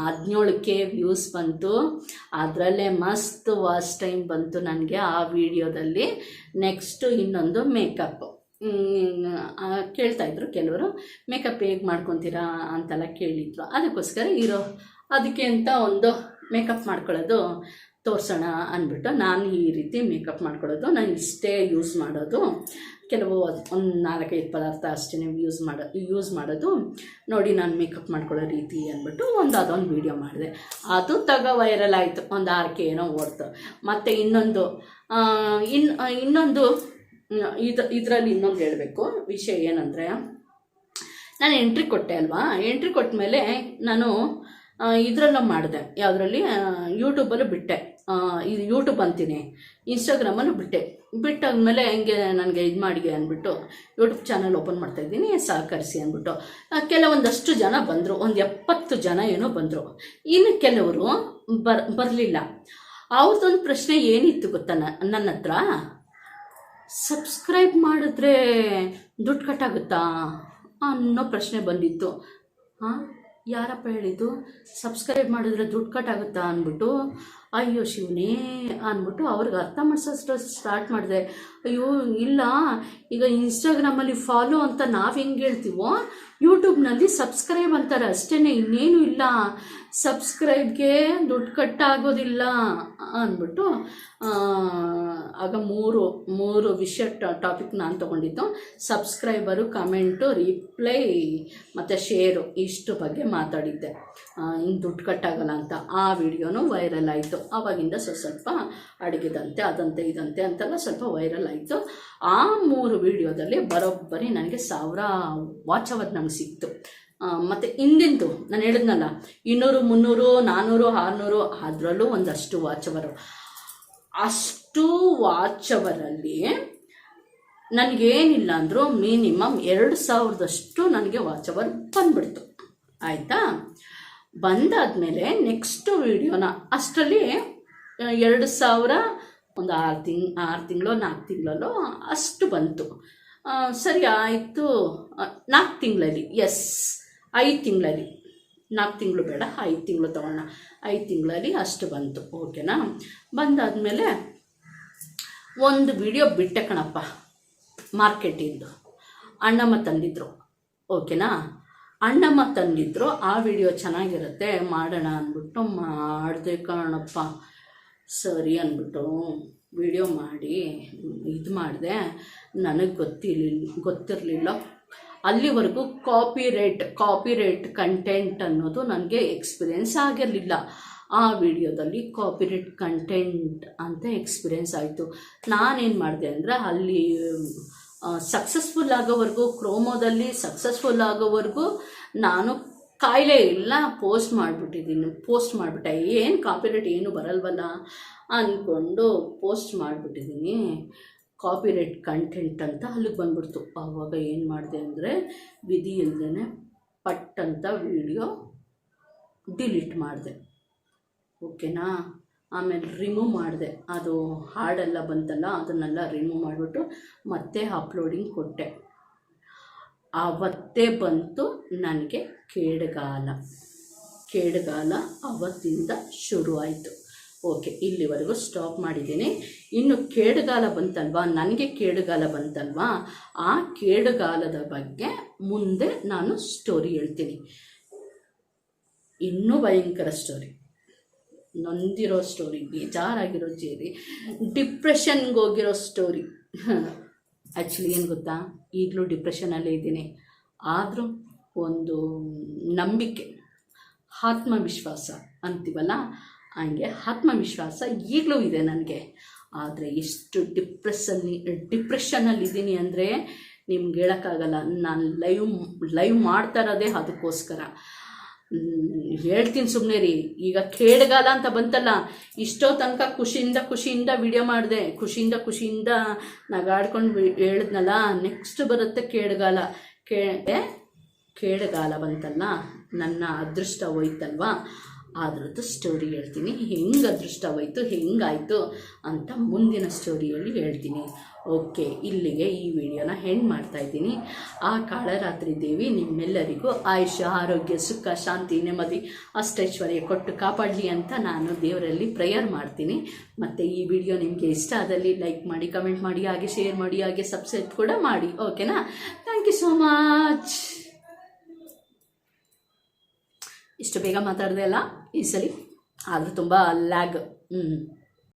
ಹದಿನೇಳಕ್ಕೆ ವ್ಯೂಸ್ ಬಂತು. ಅದರಲ್ಲೇ ಮಸ್ತ್ ವಾಸ್ಟ್ ಟೈಮ್ ಬಂತು ನನಗೆ ಆ ವಿಡಿಯೋದಲ್ಲಿ. ನೆಕ್ಸ್ಟು ಇನ್ನೊಂದು ಮೇಕಪ್ ಕೇಳ್ತಾಯಿದ್ರು ಕೆಲವರು ಮೇಕಪ್ ಹೇಗೆ ಮಾಡ್ಕೊತೀರಾ? ಅಂತೆಲ್ಲ ಕೇಳಿದ್ರು. ಅದಕ್ಕೋಸ್ಕರ ಇರೋ, ಅದಕ್ಕೆ ಅಂತ ಒಂದು ಮೇಕಪ್ ಮಾಡ್ಕೊಳ್ಳೋದು ತೋರಿಸೋಣ ಅಂದ್ಬಿಟ್ಟು ನಾನು ಈ ರೀತಿ ಮೇಕಪ್ ಮಾಡ್ಕೊಳ್ಳೋದು. ನಾನು ಇಷ್ಟೇ ಯೂಸ್ ಮಾಡೋದು. ಕೆಲವು ಒಂದು ನಾಲ್ಕೈದು ಪದಾರ್ಥ ಅಷ್ಟೇ ಯೂಸ್ ಮಾಡೋ ಯೂಸ್ ಮಾಡೋದು. ನೋಡಿ ನಾನು ಮೇಕಪ್ ಮಾಡ್ಕೊಳ್ಳೋ ರೀತಿ ಅಂದ್ಬಿಟ್ಟು ಒಂದು ಅದೊಂದು ವೀಡಿಯೋ ಮಾಡಿದೆ. ಅದು ತಗೋ ವೈರಲ್ ಆಯಿತು. ಒಂದು ಆರು ಕೆ ಏನೋ ಓಡ್ತು ಮತ್ತು ಇನ್ನೊಂದು ಇನ್ನು ಇನ್ನೊಂದು ಇದು, ಇದರಲ್ಲಿ ಇನ್ನೊಂದು ಹೇಳಬೇಕು. ವಿಷಯ ಏನಂದರೆ, ನಾನು ಎಂಟ್ರಿ ಕೊಟ್ಟೆ ಅಲ್ವಾ? ಎಂಟ್ರಿ ಕೊಟ್ಟ ಮೇಲೆ ನಾನು ಇದರಲ್ಲೂ ಮಾಡಿದೆ. ಯಾವುದರಲ್ಲಿ? ಯೂಟ್ಯೂಬಲ್ಲೂ ಬಿಟ್ಟೆ. ಇದು ಯೂಟ್ಯೂಬ್ ಅಂತೀನಿ. ಇನ್ಸ್ಟಾಗ್ರಾಮಲ್ಲೂ ಬಿಟ್ಟೆ. ಬಿಟ್ಟಾದ್ಮೇಲೆ ಹೆಂಗೆ ನನಗೆ ಇದು ಮಾಡಿಗೆ ಅಂದ್ಬಿಟ್ಟು ಯೂಟ್ಯೂಬ್ ಚಾನಲ್ ಓಪನ್ ಮಾಡ್ತಾಯಿದ್ದೀನಿ ಸಹಕರಿಸಿ ಅಂದ್ಬಿಟ್ಟು. ಕೆಲವೊಂದಷ್ಟು ಜನ ಬಂದರು. ಒಂದು ಎಪ್ಪತ್ತು ಜನ ಏನೋ ಬಂದರು. ಇನ್ನು ಕೆಲವರು ಬರ್, ಬರಲಿಲ್ಲ. ಅವ್ರದ್ದೊಂದು ಪ್ರಶ್ನೆ ಏನಿತ್ತು ಗೊತ್ತಾ ನನ್ನ ಹತ್ರ ಸಬ್ಸ್ಕ್ರೈಬ್ ಮಾಡಿದ್ರೆ ದುಡ್ಡು ಕಟ್ಟಾಗುತ್ತಾ ಅನ್ನೋ ಪ್ರಶ್ನೆ ಬಂದಿತ್ತು. ಹಾಂ, ಯಾರಪ್ಪ ಹೇಳಿದ್ದು? ಸಬ್ಸ್ಕ್ರೈಬ್ ಮಾಡಿದ್ರೆ ದುಡ್ಡು ಕಟ್ಟಾಗುತ್ತಾ ಅಂದ್ಬಿಟ್ಟು, ಅಯ್ಯೋ ಶಿವನೇ ಅಂದ್ಬಿಟ್ಟು ಅವ್ರಿಗೆ ಅರ್ಥ ಮಾಡಿಸೋಷ್ಟು ಸ್ಟಾರ್ಟ್ ಮಾಡಿದೆ. ಅಯ್ಯೋ, ಇಲ್ಲ, ಈಗ ಇನ್ಸ್ಟಾಗ್ರಾಮಲ್ಲಿ ಫಾಲೋ ಅಂತ ನಾವು ಹೆಂಗೆ ಹೇಳ್ತೀವೋ ಯೂಟ್ಯೂಬ್ನಲ್ಲಿ ಸಬ್ಸ್ಕ್ರೈಬ್ ಅಂತಾರೆ. ಅಷ್ಟೇ ಇನ್ನೇನು ಇಲ್ಲ. ಸಬ್ಸ್ಕ್ರೈಬ್ಗೆ ದುಡ್ಡು ಕಟ್ಟಾಗೋದಿಲ್ಲ ಅಂದ್ಬಿಟ್ಟು ಆಗ ಮೂರು ಮೂರು ವಿಷಯ ಟಾಪಿಕ್ ನಾನು ತೊಗೊಂಡಿದ್ದು. ಸಬ್ಸ್ಕ್ರೈಬರು, ಕಮೆಂಟು, ರಿಪ್ಲೈ, ಮತ್ತು ಶೇರು, ಇಷ್ಟು ಬಗ್ಗೆ ಮಾತಾಡಿದ್ದೆ. ಹಿಂಗೆ ದುಡ್ಡು ಕಟ್ಟಾಗಲ್ಲ ಅಂತ. ಆ ವಿಡಿಯೋನು ವೈರಲ್ ಆಯಿತು. ಆವಾಗಿಂದ ಸ್ವಲ್ಪ ಸ್ವಲ್ಪ ಅಡುಗೆದಂತೆ, ಅದಂತೆ, ಇದಂತೆ ಅಂತೆಲ್ಲ ಸ್ವಲ್ಪ ವೈರಲ್ ಆಯಿತು. ಆ ಮೂರು ವಿಡಿಯೋದಲ್ಲಿ ಬರೋಬ್ಬರಿ ನನಗೆ ಸಾವಿರ ವಾಚ್ ಅವರ್ ನಂಗೆ ಸಿಕ್ತು ಮತ್ತು ಹಿಂದಿಂದು ನಾನು ಹೇಳಿದ್ನಲ್ಲ, ಇನ್ನೂರು, ಮುನ್ನೂರು ನಾನ್ನೂರು ಆರುನೂರು, ಅದರಲ್ಲೂ ಒಂದಷ್ಟು ವಾಚ್ ಅವರು ಅಷ್ಟು ವಾಚ್ ಅವರಲ್ಲಿ ನನಗೇನಿಲ್ಲ ಅಂದರೂ ಮಿನಿಮಮ್ ಎರಡು ಸಾವಿರದಷ್ಟು ನನಗೆ ವಾಚ್ ಅವರ್ ಬಂದ್ಬಿಡ್ತು. ಆಯಿತಾ? ಬಂದಾದಮೇಲೆ ನೆಕ್ಸ್ಟ್ ವಿಡಿಯೋನ ಅಷ್ಟರಲ್ಲಿ ಎರಡು ಸಾವಿರ ಒಂದು ಆರು ತಿಂಗ್, ಆರು ತಿಂಗಳೋ, ನಾಲ್ಕು ತಿಂಗಳಲ್ಲೋ ಅಷ್ಟು ಬಂತು. ಸರಿ ಆಯಿತು. ನಾಲ್ಕು ತಿಂಗಳಲ್ಲಿ, ಎಸ್, ಐದು ತಿಂಗಳಲ್ಲಿ. ನಾಲ್ಕು ತಿಂಗಳು ಬೇಡ, ಐದು ತಿಂಗಳು ತೊಗೊಳ್ಳೋಣ ಐದು ತಿಂಗಳಲ್ಲಿ ಅಷ್ಟು ಬಂತು, ಓಕೆನಾ? ಬಂದಾದಮೇಲೆ ಒಂದು ವಿಡಿಯೋ ಬಿಟ್ಟೆ ಕಣಪ್ಪ, ಮಾರ್ಕೆಟಿಂದು. ಅಣ್ಣಮ್ಮ ತಂದಿದ್ರು, ಓಕೆನಾ? ಅಣ್ಣಮ್ಮ ತಂದಿದ್ರು, ಆ ವಿಡಿಯೋ ಚೆನ್ನಾಗಿರುತ್ತೆ, ಮಾಡೋಣ ಅಂದ್ಬಿಟ್ಟು ಮಾಡಿದೆ ಕಣಪ್ಪ. ಸರಿ ಅಂದ್ಬಿಟ್ಟು ವಿಡಿಯೋ ಮಾಡಿ, ಇದು ಮಾಡಿದೆ. ನನಗೆ ಗೊತ್ತಿರಲಿಲ್ಲ ಗೊತ್ತಿರಲಿಲ್ಲ. ಅಲ್ಲಿವರೆಗೂ copy rate copy rate content ಅನ್ನೋದು ನನಗೆ ಎಕ್ಸ್ಪೀರಿಯೆನ್ಸ್ ಆಗಿರಲಿಲ್ಲ. ಆ ವಿಡಿಯೋದಲ್ಲಿ ಕಾಪಿರೇಟ್ ಕಂಟೆಂಟ್ ಅಂತ ಎಕ್ಸ್ಪೀರಿಯೆನ್ಸ್ ಆಯಿತು. ನಾನೇನು ಮಾಡಿದೆ ಅಂದರೆ ಅಲ್ಲಿ ಸಕ್ಸಸ್ಫುಲ್ ಆಗೋವರೆಗೂ ಕ್ರೋಮೋದಲ್ಲಿ ಸಕ್ಸಸ್ಫುಲ್ ಆಗೋವರೆಗೂ ನಾನು ಕಾಯಿಲೆ ಇಲ್ಲ ಪೋಸ್ಟ್ ಮಾಡಿಬಿಟ್ಟಿದ್ದೀನಿ. ಪೋಸ್ಟ್ ಮಾಡಿಬಿಟ್ಟೆ. ಏನು ಕಾಪಿರೇಟ್ ಏನು ಬರಲ್ವಲ್ಲ ಅಂದ್ಕೊಂಡು ಪೋಸ್ಟ್ ಮಾಡಿಬಿಟ್ಟಿದ್ದೀನಿ. ಕಾಪಿರೇಟ್ ಕಂಟೆಂಟ್ ಅಂತ ಅಲ್ಲಿಗೆ ಬಂದ್ಬಿಡ್ತು. ಆವಾಗ ಏನು ಮಾಡಿದೆ ಅಂದರೆ ವಿಧಿ ಇಲ್ಲದೇ ಪಟ್ ಅಂತ ವಿಡಿಯೋ ಡಿಲೀಟ್ ಮಾಡಿದೆ. ಓಕೆನಾ? ಆಮೇಲೆ ರಿಮೂವ್ ಮಾಡಿದೆ. ಅದು ಹಾಡೆಲ್ಲ ಬಂತಲ್ಲ, ಅದನ್ನೆಲ್ಲ ರಿಮೂವ್ ಮಾಡಿಬಿಟ್ಟು ಮತ್ತೆ ಅಪ್ಲೋಡಿಂಗ್ ಕೊಟ್ಟೆ. ಆವತ್ತೇ ಬಂತು ನನಗೆ ಕೇಡುಗಾಲ. ಕೇಡುಗಾಲ ಅವತ್ತಿಂದ ಶುರು ಆಯಿತು ಓಕೆ, ಇಲ್ಲಿವರೆಗೂ ಸ್ಟಾಪ್ ಮಾಡಿದ್ದೀನಿ. ಇನ್ನು ಕೇಡುಗಾಲ ಬಂತಲ್ವಾ? ನನಗೆ ಕೇಡುಗಾಲ ಬಂತಲ್ವಾ? ಆ ಕೇಡುಗಾಲದ ಬಗ್ಗೆ ಮುಂದೆ ನಾನು ಸ್ಟೋರಿ ಹೇಳ್ತೀನಿ. ಇನ್ನೂ ಭಯಂಕರ ಸ್ಟೋರಿ ನೊಂದಿರೋ ಸ್ಟೋರಿ ಬೇಜಾರಾಗಿರೋ ಜೇರಿ ಡಿಪ್ರೆಷನ್ಗೆ ಹೋಗಿರೋ ಸ್ಟೋರಿ ಆ್ಯಕ್ಚುಲಿ ಏನು ಗೊತ್ತಾ? ಈಗಲೂ ಡಿಪ್ರೆಷನಲ್ಲೇ ಇದ್ದೀನಿ. ಆದರೂ ಒಂದು ನಂಬಿಕೆ, ಆತ್ಮವಿಶ್ವಾಸ ಅಂತೀವಲ್ಲ, ಹಂಗೆ ಆತ್ಮವಿಶ್ವಾಸ ಈಗಲೂ ಇದೆ ನನಗೆ. ಆದರೆ ಎಷ್ಟು ಡಿಪ್ರೆಸ್ಸಲ್ಲಿ ಡಿಪ್ರೆಷನ್ನಲ್ಲಿದ್ದೀನಿ ಅಂದರೆ ನಿಮ್ಗೆ ಹೇಳೋಕ್ಕಾಗಲ್ಲ, ನಾನು ಲೈವ್ ಲೈವ್ ಮಾಡ್ತಾ ಇರೋದೇ ಅದಕ್ಕೋಸ್ಕರ ಹೇಳ್ತೀನಿ ಸುಮ್ಮನೆ ರೀ. ಈಗ ಕೇಡಗಾಲ ಅಂತ ಬಂತಲ್ಲ, ಇಷ್ಟೋ ತನಕ ಖುಷಿಯಿಂದ ಖುಷಿಯಿಂದ ವಿಡಿಯೋ ಮಾಡಿದೆ, ಖುಷಿಯಿಂದ ಖುಷಿಯಿಂದ ನಗಾಡ್ಕೊಂಡು ಹೇಳಿದ್ನಲ್ಲ ನೆಕ್ಸ್ಟ್ ಬರುತ್ತೆ ಕೇಡಗಾಲ. ಕೇ ಕೇಡಗಾಲ ಬಂತಲ್ಲ, ನನ್ನ ಅದೃಷ್ಟ ಹೋಯ್ತಲ್ವಾ? ಅದರದ್ದು ಸ್ಟೋರಿ ಹೇಳ್ತೀನಿ. ಹೆಂಗೆ ಅದೃಷ್ಟ ಹೋಯ್ತು, ಹೆಂಗಾಯಿತು ಅಂತ ಮುಂದಿನ ಸ್ಟೋರಿಯಲ್ಲಿ ಹೇಳ್ತೀನಿ. ಓಕೆ ಇಲ್ಲಿಗೆ ಈ ವಿಡಿಯೋನ ಹೆಣ್ಣು ಮಾಡ್ತಾ ಇದ್ದೀನಿ. ಆ ಕಾಳರಾತ್ರಿ ದೇವಿ ನಿಮ್ಮೆಲ್ಲರಿಗೂ ಆಯುಷ್ಯ, ಆರೋಗ್ಯ, ಸುಖ, ಶಾಂತಿ, ನೆಮ್ಮದಿ, ಅಷ್ಟೈಶ್ವರ್ಯ ಕೊಟ್ಟು ಕಾಪಾಡಲಿ ಅಂತ ನಾನು ದೇವರಲ್ಲಿ ಪ್ರೇಯರ್ ಮಾಡ್ತೀನಿ. ಮತ್ತು ಈ ವಿಡಿಯೋ ನಿಮಗೆ ಇಷ್ಟ ಆದಲ್ಲಿ ಲೈಕ್ ಮಾಡಿ ಕಮೆಂಟ್ ಮಾಡಿ, ಹಾಗೆ ಶೇರ್ ಮಾಡಿ, ಹಾಗೆ ಸಬ್ಸ್ಕ್ರೈಬ್ ಕೂಡ ಮಾಡಿ. ಓಕೆನಾ ಥ್ಯಾಂಕ್ ಯು ಸೋ ಮಚ್ ಇಷ್ಟು ಬೇಗ ಮಾತಾಡಿದೆ ಅಲ್ಲ? ಈ ಸಲ? ಆದರೂ ತುಂಬ ಲ್ಯಾಗ್ ಹ್ಞೂ